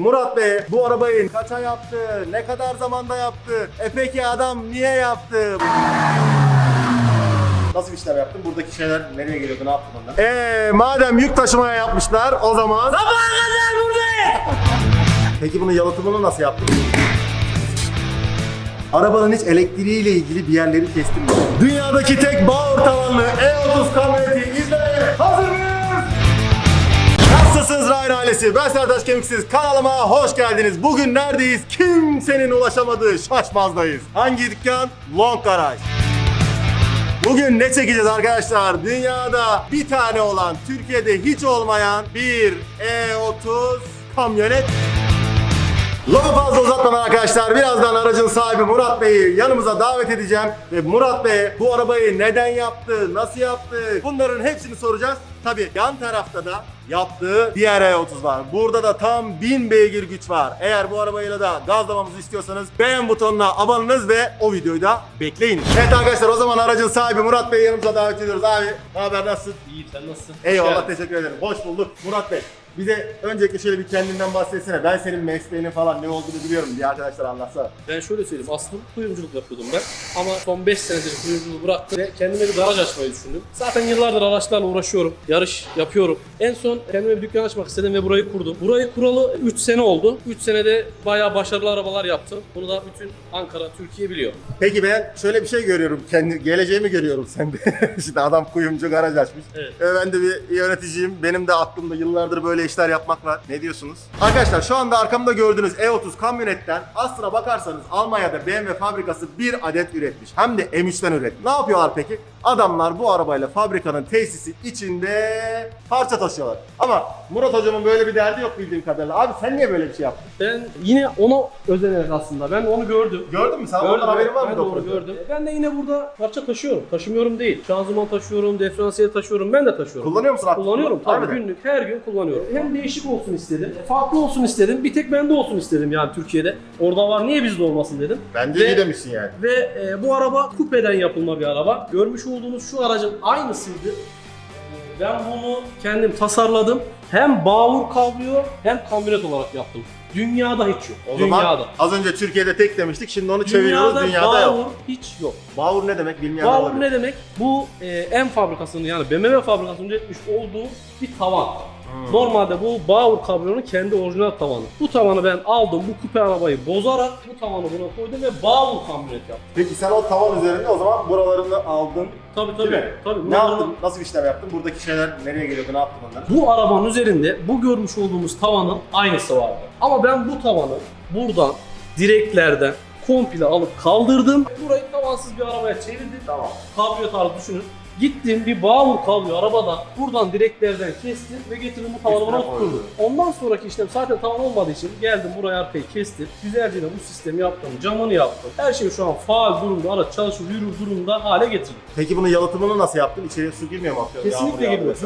Murat Bey bu arabayı kaça yaptı? Ne kadar zamanda yaptı? E peki adam niye yaptı? Nasıl işlem yaptın? Buradaki şeyler nereye geliyordu? Ne yaptın onlar? Eee madem yük taşımaya yapmışlar o zaman... Sabaha kadar buradayım! Peki bunun yalıtımını nasıl yaptın? Arabanın hiç elektriğiyle ilgili bir yerleri kestim mi? Dünyadaki tek bağ ortalanlı E30 kamyoneti izlemeye hazır mıyız? Nasılsınız Ryan ailesi? Ben Sertaç Kemiksiz. Kanalıma hoş geldiniz. Bugün neredeyiz? Kimsenin ulaşamadığı şaşmazdayız. Hangi dükkan? Long Garage. Bugün ne çekeceğiz arkadaşlar? Dünyada bir tane olan, Türkiye'de hiç olmayan bir E30 kamyonet. Lafı fazla uzatmadan arkadaşlar birazdan aracın sahibi Murat Bey'i yanımıza davet edeceğim. Ve Murat Bey bu arabayı neden yaptı, nasıl yaptı bunların hepsini soracağız. Tabi yan tarafta da yaptığı diğer E30 var. Burada da tam 1000 beygir güç var. Eğer bu arabayla da gazlamamızı istiyorsanız beğen butonuna abonunuz ve o videoyu da bekleyin. Evet arkadaşlar o zaman aracın sahibi Murat Bey'i yanımıza davet ediyoruz. Abi ne haber nasılsın? İyiyim sen nasılsın? Eyvallah teşekkür ederim. Hoş bulduk. Murat Bey bize öncelikle şöyle bir kendinden bahsetsene. Ben senin mesleğinin falan ne olduğunu biliyorum diye arkadaşlar anlatsana. Ben şöyle söyleyeyim aslında kuyumculuk yapıyordum ben ama son 5 senedir kuyumculuğu bıraktım ve kendime bir garaj açmayı düşündüm. Zaten yıllardır araçlarla uğraşıyorum, yarış yapıyorum. En son kendime bir dükkan açmak istedim ve burayı kurdum. Burayı kuralı 3 sene oldu. 3 senede bayağı başarılı arabalar yaptım. Bunu da bütün Ankara, Türkiye biliyor. Peki ben şöyle bir şey görüyorum. Kendi geleceğimi görüyorum sende. Şimdi adam kuyumcu garaj açmış. Evet. Ve ben de bir yöneticiyim. Benim de aklımda yıllardır böyle işler yapmak var. Ne diyorsunuz? Arkadaşlar şu anda arkamda gördüğünüz E30 kamyonetten aslına bakarsanız Almanya'da BMW fabrikası bir adet üretmiş. Hem de M3'ten üretmiş. Ne yapıyorlar peki? Adamlar bu arabayla fabrikanın tesisi içinde parça taşıyorlar. Ama Murat hocamın böyle bir derdi yok bildiğim kadarıyla. Abi sen niye böyle bir şey yaptın? Ben yine ona özenerek aslında ben onu gördüm. Gördün mü? Sen Gördüm, ondan haberin var ben mı? de onu gördüm. Ben de yine burada parça taşıyorum. Taşımıyorum değil. Şanzıman taşıyorum, diferansiyel taşıyorum. Ben de taşıyorum. Kullanıyor musun aktif? Kullanıyorum tabii Harbiden. günlük her gün kullanıyorum. Hem değişik olsun istedim, farklı olsun istedim. Bir tek bende olsun istedim yani Türkiye'de. Orada var niye bizde olmasın dedim. Bence Ve- iyi demişsin yani. Ve e, bu araba kupeden yapılma bir araba. Görmüş olduğunuz şu aracın aynısıydı. E, Ben bunu kendim tasarladım. Hem bağur kavrıyor hem kamyonet olarak yaptım. Dünyada hiç yok. O Dünyada. zaman az önce Türkiye'de tek demiştik. Şimdi onu çeviriyoruz. Dünyada, Dünyada, bağur yok. hiç yok. Bağur ne demek bilmeyen Bağur olabilir. ne demek? Bu e, M fabrikasının yani BMW fabrikasının üretmiş olduğu bir tavan. Normalde bu Bauer kabriyonun kendi orijinal tavanı. Bu tavanı ben aldım, bu kupe arabayı bozarak bu tavanı buna koydum ve Bauer kamyonet yaptım. Peki sen o tavan üzerinde o zaman buralarını aldın. Tabii Değil tabii. mi? tabii. Ne yaptın? Nasıl bir işlem yaptın? Buradaki şeyler nereye geliyordu? Ne yaptın onları? Bu arabanın üzerinde bu görmüş olduğumuz tavanın aynısı vardı. Ama ben bu tavanı buradan direklerden komple alıp kaldırdım. Burayı tavansız bir arabaya çevirdim. Tamam. Kabrio tarzı düşünün. Gittim bir Bauer kabrio arabada buradan direklerden kestim ve getirdim bu tavanı Üstüne buna koydum. oturdum. Ondan sonraki işlem zaten tavan olmadığı için geldim buraya arkayı kestim. Güzelce de bu sistemi yaptım. Camını yaptım. Her şey şu an faal durumda. Araç çalışır yürür durumda hale getirdim. Peki bunun yalıtımını nasıl yaptın? İçeriye su girmiyor mu? Atıyorum, Kesinlikle yağmıyor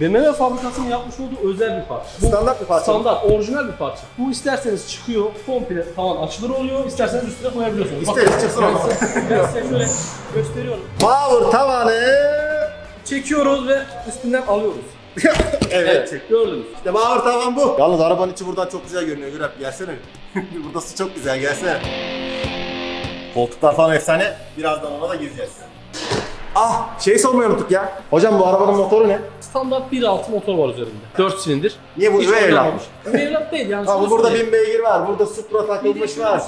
Bu BMW fabrikasının yapmış olduğu özel bir parça. Bu Standart bir parça. Standart, orijinal bir parça. Bu isterseniz çıkıyor, komple tavan açılır oluyor, isterseniz üstüne koyabiliyorsunuz. İsteriz, çıksın o ben size, şöyle gösteriyorum. Bağur tavanı. Çekiyoruz ve üstünden alıyoruz. evet. çek. gördünüz. İşte Bağur tavan bu. Yalnız arabanın içi buradan çok güzel görünüyor. Gürap gelsene. Burası çok güzel gelsene. Koltuklar falan efsane. Birazdan ona da gireceğiz. Ah şey sormayı unuttuk ya. Hocam bu arabanın motoru ne? Standart 1.6 motor var üzerinde. 4 silindir. Niye bu Hiç üvey evlat? oynamamış. Üvey evlat değil yani. Ha bu burada söyleyeyim. bin beygir var. Burada Supra takılmış var.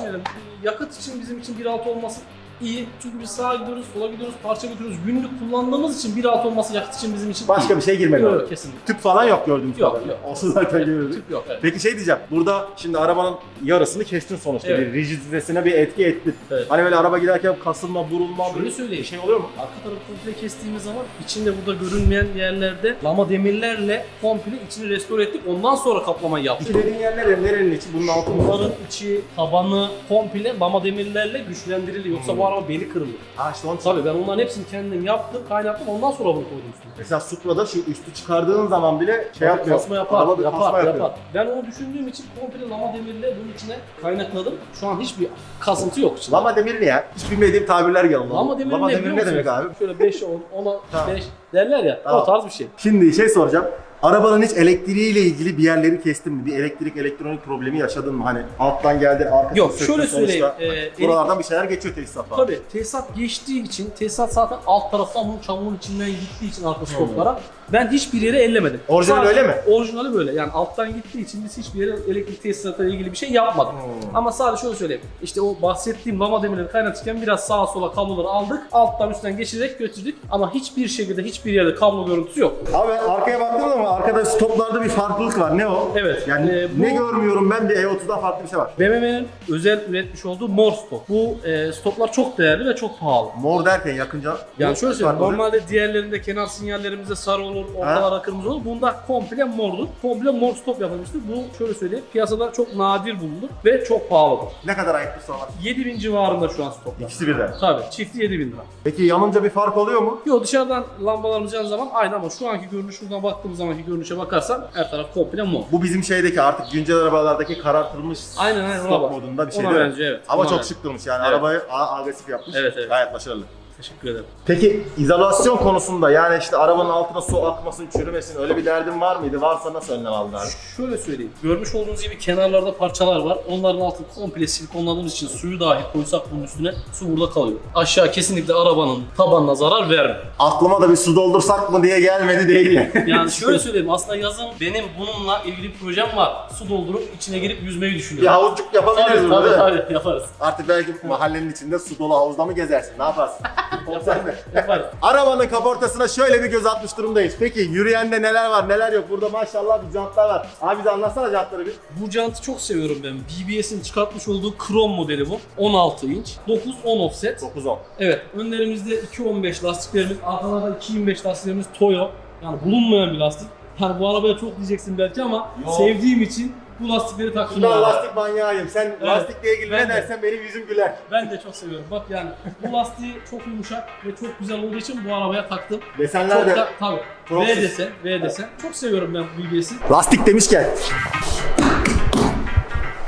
Yakıt için bizim için 1.6 olması iyi. Çünkü biz sağa gidiyoruz, sola gidiyoruz, parça götürüyoruz. Günlük kullandığımız için 1.6 olması yakıt için bizim için Başka iyi. bir şey girmedi. Yok kesinlikle. Tüp falan yok gördüğümüz Yok, kadarıyla. yok. Olsa zaten görürdük. Tüp yok evet. Peki şey diyeceğim. Burada şimdi arabanın yarısını kestin sonuçta. Evet. Bir rigiditesine bir etki ettin. Evet. Hani böyle araba giderken kasılma, burulma, Şöyle böyle söyleyeyim. bir şey oluyor mu? Arka tarafı komple kestiğimiz zaman içinde burada görünmeyen yerlerde lama demirlerle komple içini restore ettik. Ondan sonra kaplamayı yaptık. İki dediğin yer nere? Nerenin içi? Bunun altı mı? Bunların içi, tabanı komple lama demirlerle güçlendirildi. Yoksa bu araba beli kırılır. Ha işte onun için. Tabii ben onların hepsini kendim yaptım, kaynattım. Ondan sonra bunu koydum üstüne. Mesela Supra'da şu üstü çıkardığın zaman bile şey yapmıyor. Kasma yapar, Araba bir yapar, kasma yapıyor. yapar. Ben onu düşündüğüm için komple lama demirle bunun içine kaynakladım. Şu an hiçbir kasıntı yok içinde. Lama demir ne ya? Hiç bilmediğim tabirler geldi. Lama demiri ne demir biliyor ne demek abi? Şöyle 5 10 10'a Tamam. 5 derler ya. Tamam. O tarz bir şey. Şimdi şey soracağım. Arabanın hiç elektriğiyle ilgili bir yerleri kestin mi? Bir elektrik elektronik problemi yaşadın mı? Hani alttan geldin arkasını Yok, söktün şöyle söyleyeyim. sonuçta. Ee, Buralardan bir şeyler geçiyor tesisatlar. Tabii tesisat geçtiği için, tesisat zaten alt taraftan bunun çamurun içinden gittiği için arka stoplara ben hiçbir yere ellemedim. Orijinal Sadece- öyle mi? Orijinali böyle. Yani alttan gittiği için biz hiçbir yere elektrik tesisatıyla ilgili bir şey yapmadık. Hmm. Ama sadece şöyle söyleyeyim. İşte o bahsettiğim lama demirleri kaynatırken biraz sağa sola kabloları aldık. Alttan üstten geçirerek götürdük. Ama hiçbir şekilde hiçbir yerde kablo görüntüsü yok. Abi arkaya baktığım zaman arkada stoplarda bir farklılık var. Ne o? Evet. Yani Ee, bu- ne görmüyorum ben bir E30'dan farklı bir şey var. BMW'nin özel üretmiş olduğu mor stop. Bu e, stoplar çok değerli ve çok pahalı. Mor derken yakınca... Yani şöyle söyleyeyim, normalde diğerlerinde kenar sinyallerimizde sarı olur, ortalara kırmızı olur. Bunda komple mordur. Komple mor stop yapılmıştır. Bu şöyle söyleyeyim, piyasada çok nadir bulunur ve çok pahalıdır. Ne kadar ayıp bir var? 7000 civarında şu an stoplar. İkisi birden. Tabii, çifti 7000 lira. Peki yanınca bir fark oluyor mu? Yok dışarıdan lambalarımız yandığı zaman aynı ama şu anki görünüş, şuradan baktığımız zamanki görünüşe bakarsan her taraf komple mor. Bu bizim şeydeki artık güncel arabalardaki karartılmış Aynen aynen stop bak. modunda bir şey Ona değil mi? benziyor evet. Ama Ona çok benziyor. şık durmuş yani Evet. arabayı a- agresif yapmış. Evet, evet. Gayet başarılı. Teşekkür ederim. Peki izolasyon konusunda yani işte arabanın altına su akmasın, çürümesin öyle bir derdin var mıydı? Varsa nasıl önlem aldın abi? Şöyle söyleyeyim. Görmüş olduğunuz gibi kenarlarda parçalar var. Onların altını komple silikonladığımız için suyu dahi koysak bunun üstüne su burada kalıyor. Aşağı kesinlikle arabanın tabanına zarar vermiyor. Aklıma da bir su doldursak mı diye gelmedi değil yani. Yani şöyle söyleyeyim aslında yazın benim bununla ilgili bir projem var. Su doldurup içine girip yüzmeyi bir düşünüyorum. havuçluk yapabiliriz Tabii burada. tabii değil mi? tabii yaparız. Artık belki mahallenin içinde su dolu havuzda mı gezersin? Ne yaparsın? Sen de. Yaparız. Arabanın kaportasına şöyle bir göz atmış durumdayız. Peki yürüyende neler var neler yok? Burada maşallah bir jantlar var. Abi bize anlatsana jantları bir. Bu jantı çok seviyorum ben. BBS'in çıkartmış olduğu krom modeli bu. 16 inç. 9-10 offset. 9-10. Evet, önlerimizde 2.15 lastiklerimiz, arkalarda 2.25 lastiklerimiz Toyo. Yani bulunmayan bir lastik. Yani bu arabaya çok diyeceksin belki ama Yok. sevdiğim için bu lastikleri taktım. Ben lastik manyağıyım. Sen lastikle ilgili Ben ne de. dersen benim yüzüm güler. Ben de çok seviyorum. Bak yani bu lastiği çok yumuşak ve çok güzel olduğu için bu arabaya taktım. Desenler Çok de da tabii. V desen, V desen. Çok seviyorum ben bu BBS'i. Lastik demişken.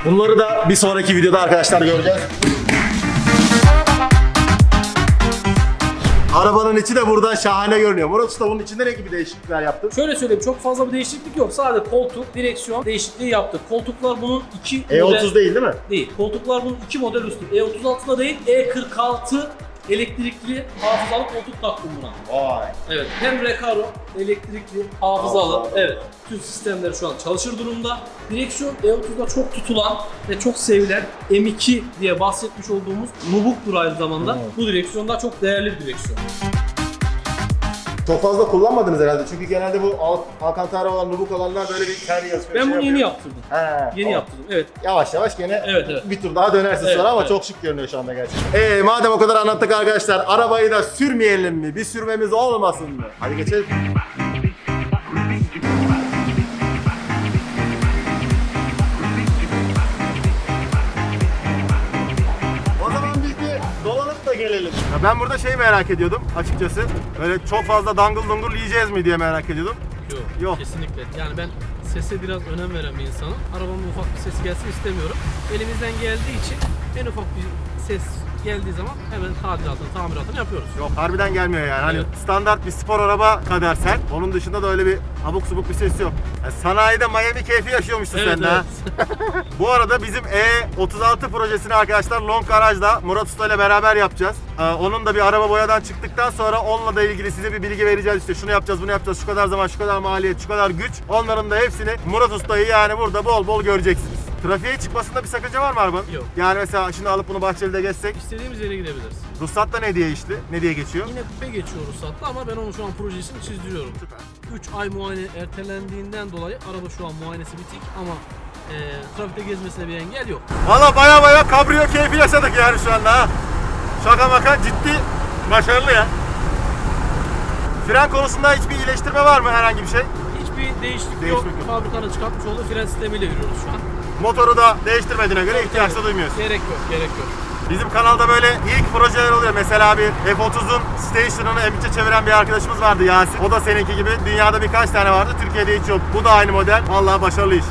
Bunları da bir sonraki videoda arkadaşlar göreceğiz. Arabanın içi de buradan şahane görünüyor. Murat Usta bunun içinde ne gibi değişiklikler yaptın? Şöyle söyleyeyim çok fazla bir değişiklik yok. Sadece koltuk, direksiyon değişikliği yaptık. Koltuklar bunun iki E30 model değil değil mi? değil. Koltuklar bunun iki model üstü. E36'da değil, E46 elektrikli hafızalı koltuk taktım buna. Vay. Evet. Hem Recaro elektrikli, hafızalı. Hafızalı. Evet. Tüm sistemleri şu an çalışır durumda. Direksiyon E30'da çok tutulan ve çok sevilen M2 diye bahsetmiş olduğumuz Nubuk'tur aynı zamanda. Bu direksiyon da çok değerli bir direksiyon. Çok fazla kullanmadınız herhalde. Çünkü genelde bu Al Alcantara olan, Nubuk olanlar böyle bir ter yazıyor. Ben şey bunu yeni yapıyor. yaptırdım. He, Yeni tamam. yaptırdım. Evet. Yavaş yavaş gene Evet, evet. bir tur daha dönersin Evet, sonra ama evet. çok şık görünüyor şu anda gerçekten. Ee, madem o kadar anlattık arkadaşlar, arabayı da sürmeyelim mi? Bir sürmemiz olmasın mı? Hadi geçelim. Ben burada şey merak ediyordum açıkçası. Böyle çok fazla dangıl dungur yiyeceğiz mi diye merak ediyordum. Yok, Yok. Kesinlikle. Yani ben sese biraz önem veren bir insanım. Arabamın ufak bir ses gelsin istemiyorum. Elimizden geldiği için en ufak bir ses geldiği zaman hemen tadilatını, tamiratını yapıyoruz. Yok harbiden gelmiyor yani. Hani Evet. standart bir spor araba kadar sen. Onun dışında da öyle bir abuk subuk bir ses yok. Yani sanayide Miami keyfi yaşıyormuşsun sen de ha. Bu arada bizim E36 projesini arkadaşlar Long Garaj'da Murat Usta ile beraber yapacağız. Ee, onun da bir araba boyadan çıktıktan sonra onunla da ilgili size bir bilgi vereceğiz işte şunu yapacağız bunu yapacağız şu kadar zaman şu kadar maliyet şu kadar güç. Onların da hepsini Murat Usta'yı yani burada bol bol göreceksiniz. Trafiğe çıkmasında bir sakınca var mı arabanın? Yok. Yani mesela şimdi alıp bunu Bahçeli'de geçsek İstediğimiz yere gidebiliriz. ruhsatta ne diye işli? Ne diye geçiyor? Yine kupe geçiyor ruhsatla ama ben onun şu an projesini çizdiriyorum. Süper. 3 ay muayene ertelendiğinden dolayı araba şu an muayenesi bitik ama e, trafikte gezmesine bir engel yok. Valla baya baya kabriyo keyfi yaşadık yani şu anda ha. Şaka maka ciddi başarılı ya. Fren konusunda hiçbir iyileştirme var mı herhangi bir şey? Hiçbir değişiklik yok. Değişiklik yok. Fabrikanın çıkartmış olduğu fren sistemiyle yürüyoruz şu an. Motoru da değiştirmediğine göre ihtiyaç da duymuyorsun. Gerek yok, gerek yok. Bizim kanalda böyle ilk projeler oluyor. Mesela bir F30'un station'ını M3'e çeviren bir arkadaşımız vardı Yasin. O da seninki gibi. Dünyada birkaç tane vardı. Türkiye'de hiç yok. Bu da aynı model. Vallahi başarılı iş.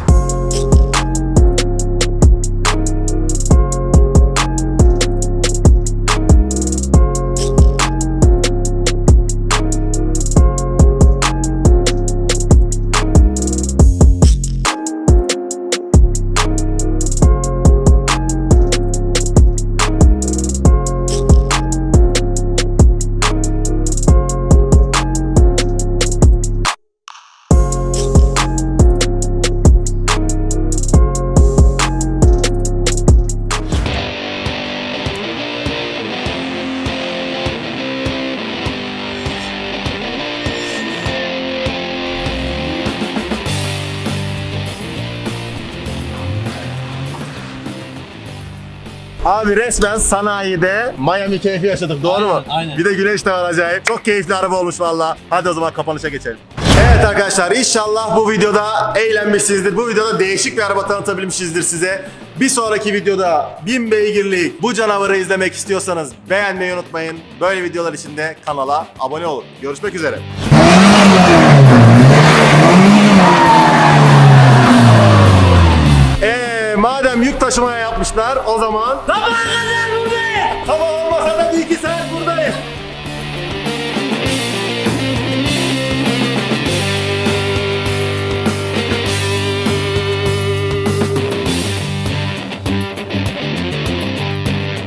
Abi resmen sanayide Miami keyfi yaşadık doğru mu? Aynen, aynen. Bir de güneş de var acayip. Çok keyifli araba olmuş valla. Hadi o zaman kapanışa geçelim. Evet arkadaşlar inşallah bu videoda eğlenmişsinizdir. Bu videoda değişik bir araba tanıtabilmişizdir size. Bir sonraki videoda 1000 beygirlik bu canavarı izlemek istiyorsanız beğenmeyi unutmayın. Böyle videolar için de kanala abone olun. Görüşmek üzere.